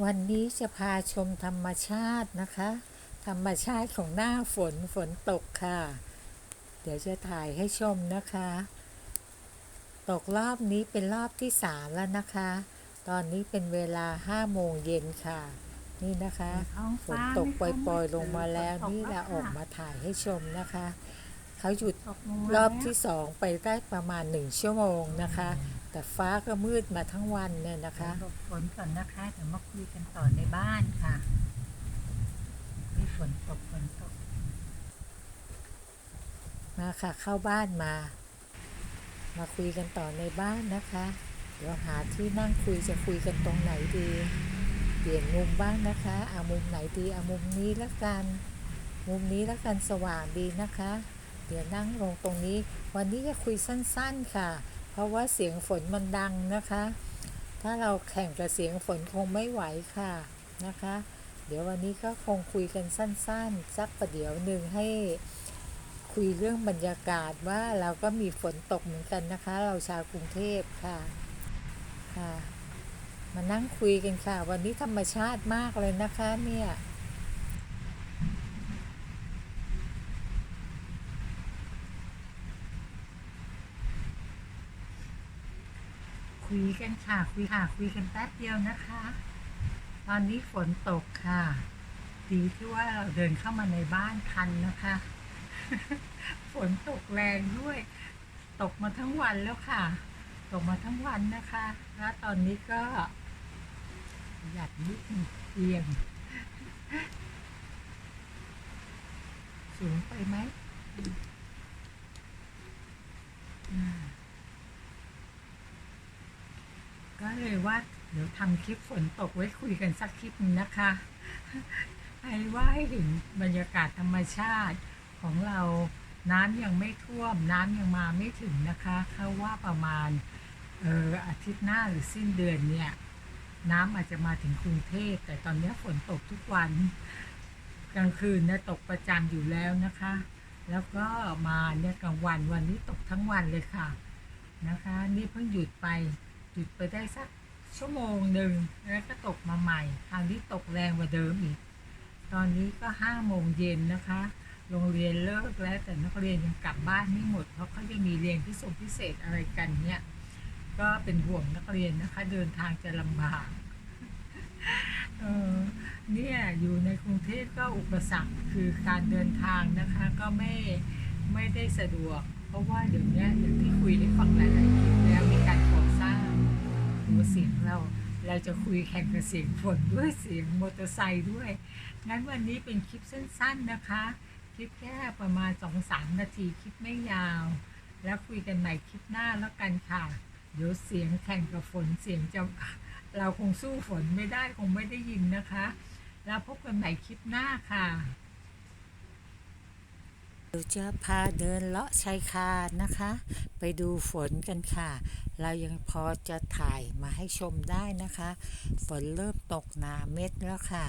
วันนี้จะพาชมธรรมชาตินะคะ ธรรมชาติของหน้าฝนฝนตกค่ะ เดี๋ยวจะถ่ายให้ชมนะคะ ตกรอบนี้เป็นรอบที่สามแล้วนะคะ ตอนนี้เป็นเวลาห้าโมงเย็นค่ะ นี่นะคะท้องฝนฟ้าตกปไม่ค่ล่อยมืดๆลงมาแล้วฝตกนี่เราแล้วออกมาถ่ายให้ชมนะคะ เขาหยุดตกลงมารอบที่สองไปได้ประมาณหนึ่งชั่วโมงนะคะ แต่ฟ้าก็มืดมาทั้งวันเนี่ยนะคะหลบฝนก่อนนะคะเดี๋ยวมาคุยกันต่อในบ้านค่ะมีฝนตกฝนตก มาค่ะเข้าบ้านมา มาคุยกันต่อในบ้านนะคะ เดี๋ยวหาที่นั่งคุยจะคุยกันตรงไหนดี เปลี่ยนมุมบ้างนะคะเอามุมไหนดีเอามุมนี้ละกัน มุมนี้ละกันสว่างดีนะคะ เดี๋ยวนั่งลงตรงนี้ วันนี้จะคุยสั้นๆค่ะ เพราะว่าเสียงฝนมันดังนะคะ ถ้าเราแข่งกับเสียงฝนคงไม่ไหวค่ะนะคะ เดี๋ยววันนี้ก็คงคุยกันสั้นๆ สักประเดี๋ยวหนึ่งให้คุยเรื่องบรรยากาศว่าเราก็มีฝนตกเหมือนกันนะคะ เราชาวกรุงเทพค่ะค่ะ มานั่งคุยกันค่ะ วันนี้ธรรมชาติมากเลยนะคะเนี่ย คุยกันค่ะคุยค่ะคุยกันแป๊บเดียวนะคะ ตอนนี้ฝนตกค่ะ ดีที่ว่าเราเดินเข้ามาในบ้านทันนะคะ ฝนตกแรงด้วย ตกมาทั้งวันแล้วค่ะ ตกมาทั้งวันนะคะ แล้วตอนนี้ก็หยัดนิดเอียงสูงไปไหมอืมก็เลย ว่า เดี๋ยวทำคลิปฝนตกไว้คุยกันสักคลิปนึงนะคะให้ว่าให้เห็นบรรยากาศธรรมชาติของเราน้ำยังไม่ท่วม น้ำยังมาไม่ถึงนะคะเขาว่าประมาณเอออาทิตย์หน้าหรือสิ้นเดือนเนี่ย น้ำอาจจะมาถึงกรุงเทพแต่ตอนนี้ฝนตกทุกวัน กลางคืนเนี่ยตกประจำอยู่แล้วนะคะ แล้วก็มาเนี่ยกลางวันวันนี้ตกทั้งวันเลยค่ะนะคะ นี่เพิ่งหยุดไปหยุดไปได้สัก ชั่วโมงหนึ่งแล้วก็ตกมาใหม่ คราวนี้ตกแรงกว่าเดิมอีก ตอนนี้ก็ห้าโมงเย็นนะคะ โรงเรียนเลิกแล้วแต่นักเรียนยังกลับบ้านไม่หมด เพราะเขาจะมีเรียนพิเศษพิเศษอะไรกันเนี่ย ก็เป็นห่วงนักเรียนนะคะ เดินทางจะลำบากเออเนี่ยอยู่ในกรุงเทพก็อุปสรรคคือการเดินทางนะคะก็ไม่ไม่ได้สะดวก เพราะว่าเดี๋ยวนี้อย่างที่คุยให้ฟังหลายๆคลิปแล้วมีการ เสียงเรา เราจะคุยแข่งกับเสียงฝนด้วยเสียงมอเตอร์ไซค์ด้วย งั้นวันนี้เป็นคลิปสั้นๆนะคะ คลิปแค่ประมาณสองสามนาทีคลิปไม่ยาว แล้วคุยกันใหม่คลิปหน้าแล้วกันค่ะ เดี๋ยวเสียงแข่งกับฝนเสียงจะเราคงสู้ฝนไม่ได้คงไม่ได้ยินนะคะ แล้วพบกันใหม่คลิปหน้าค่ะ เดี๋ยวจะพาเดินเลาะชายคานะคะ ไปดูฝนกันค่ะ เรายังพอจะถ่ายมาให้ชมได้นะคะ ฝนเริ่มตกหนาเม็ดแล้วค่ะ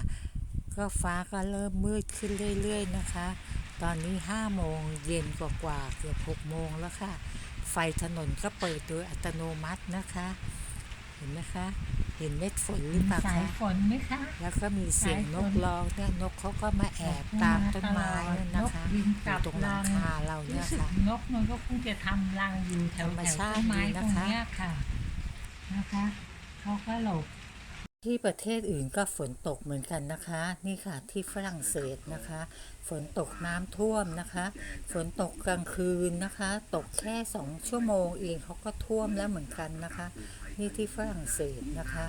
ก็ฟ้าก็เริ่มมืดขึ้นเรื่อยๆนะคะ ตอนนี้ห้าโมงเย็นกว่าๆเกือบหกโมงแล้วค่ะ ไฟถนนก็เปิดโดยอัตโนมัตินะคะ เห็นไหมคะ เห็นเม็ดฝนหรือเปล่าสายคะฝนไหมคะ แล้วก็มีเสียงนกร้องเนี่ยนกเขาก็มาแอบตามต้นไม้นั่นนะคะกบินอกลัยู่บ ตรงหลัรังงคาเราเนี่รู้ยสึกค่ะ นกมันก็คงจะทำรังอยู่แถวธรรมแถวชาติต้นไม้ดีตนะรงคะ เนี้ยค่ะ นะคะเขาก็หลบ ที่ประเทศอื่นก็ฝนตกเหมือนกันนะคะ นี่ค่ะที่ฝรั่งเศสนะคะ ฝนตกน้ำท่วมนะคะ ฝนตกกลางคืนนะคะ ตกแค่สองชั่วโมงเองเขาก็ท่วมแล้วเหมือนกันนะคะ นี่ที่ฝรั่งเศสนะคะ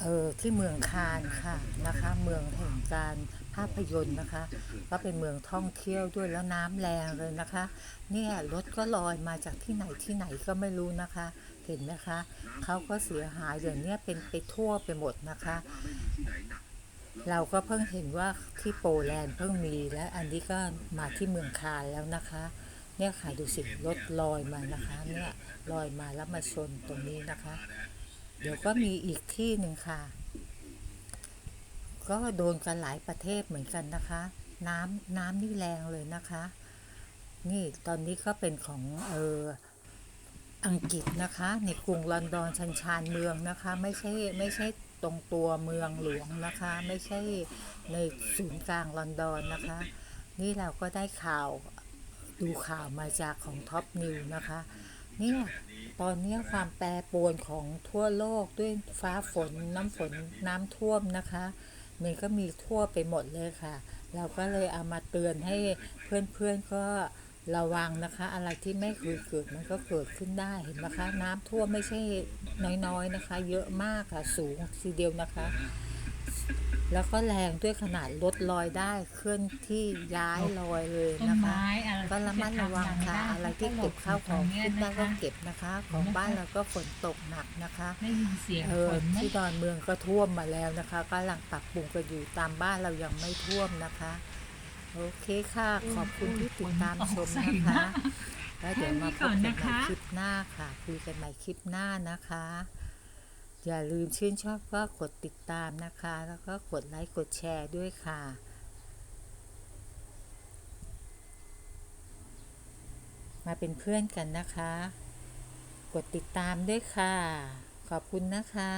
เออที่เมืองคานค่ะนะคะ เมืองแห่งการภาพยนตร์นะคะ ก็เป็นเมืองท่องเที่ยวด้วยแล้วน้ำแรงเลยนะคะ เนี่ยรถก็ลอยมาจากที่ไหนที่ไหนก็ไม่รู้นะคะ เห็นนะคะเขาก็เสียหายเดี๋ยวนี้เป็นไปทั่วไปหมดนะคะ เราก็เพิ่งเห็นว่าที่โปแลนด์เพิ่งมีและอันนี้ก็มาที่เมืองคานแล้วนะคะ เนี่ยค่ะดูสิรถลอยมานะคะเนี่ยลอยมาแล้วมาชนตรงนี้นะคะ เดี๋ยวก็มีอีกที่หนึ่งค่ะ ก็โดนกันหลายประเทศเหมือนกันนะคะ น้ำน้ำนี่แรงเลยนะคะ นี่ตอนนี้ก็เป็นของเออ อังกฤษนะคะ ในกรุงลอนดอนชันชานเมืองนะคะ ไม่ใช่ไม่ใช่ตรงตัวเมืองหลวงนะคะ ไม่ใช่ในศูนย์กลางลอนดอนนะคะ นี่เราก็ได้ข่าวดูข่าวมาจากของท็อปนิวนะคะเนี่ยตอนนี้ความแปรปรวนของทั่วโลกด้วยฟ้าฝนน้ำฝนน้ำท่วมนะคะ มันก็มีทั่วไปหมดเลยค่ะ เราก็เลยเอามาเตือนให้เพื่อนๆก็ ระวังนะคะ อะไรที่ไม่เคยเกิดมันก็เกิดขึ้นได้เห็นไหมคะ น้ำท่วมไม่ใช่น้อยๆนะคะ เยอะมากค่ะสูงทีเดียวนะคะ แล้วก็แรงด้วยขนาดลดลอยได้เคลื่อนที่ย้ายลอยเลยต้นนะคะไม้อะไรก็ระมัดระวังค่ะ อะไรที่เก็บข้าวของขึ้นได้ก็เก็บเก็บนะคะ ของบ้านเราก็ฝนตกหนักนะคะได้ยินเสียงเอฝอนไหมที่ดอนเมืองก็ท่วมมาแล้วนะคะก็กำลังปรับปรุงกันอยู่ตามบ้านเรายังไม่ท่วมนะคะ โอเคค่ะ ขอบคุณที่ติดตามชมนะคะแล้วเดี๋ยวมาพบกันใหม่คลิปหน้าค่ะ คุยกันใหม่คลิปหน้านะคะ อย่าลืมชื่นชอบก็กดติดตามนะคะ แล้วก็กดไลค์กดแชร์ด้วยค่ะมาเป็นเพื่อนกันนะคะ กดติดตามด้วยค่ะ ขอบคุณนะคะ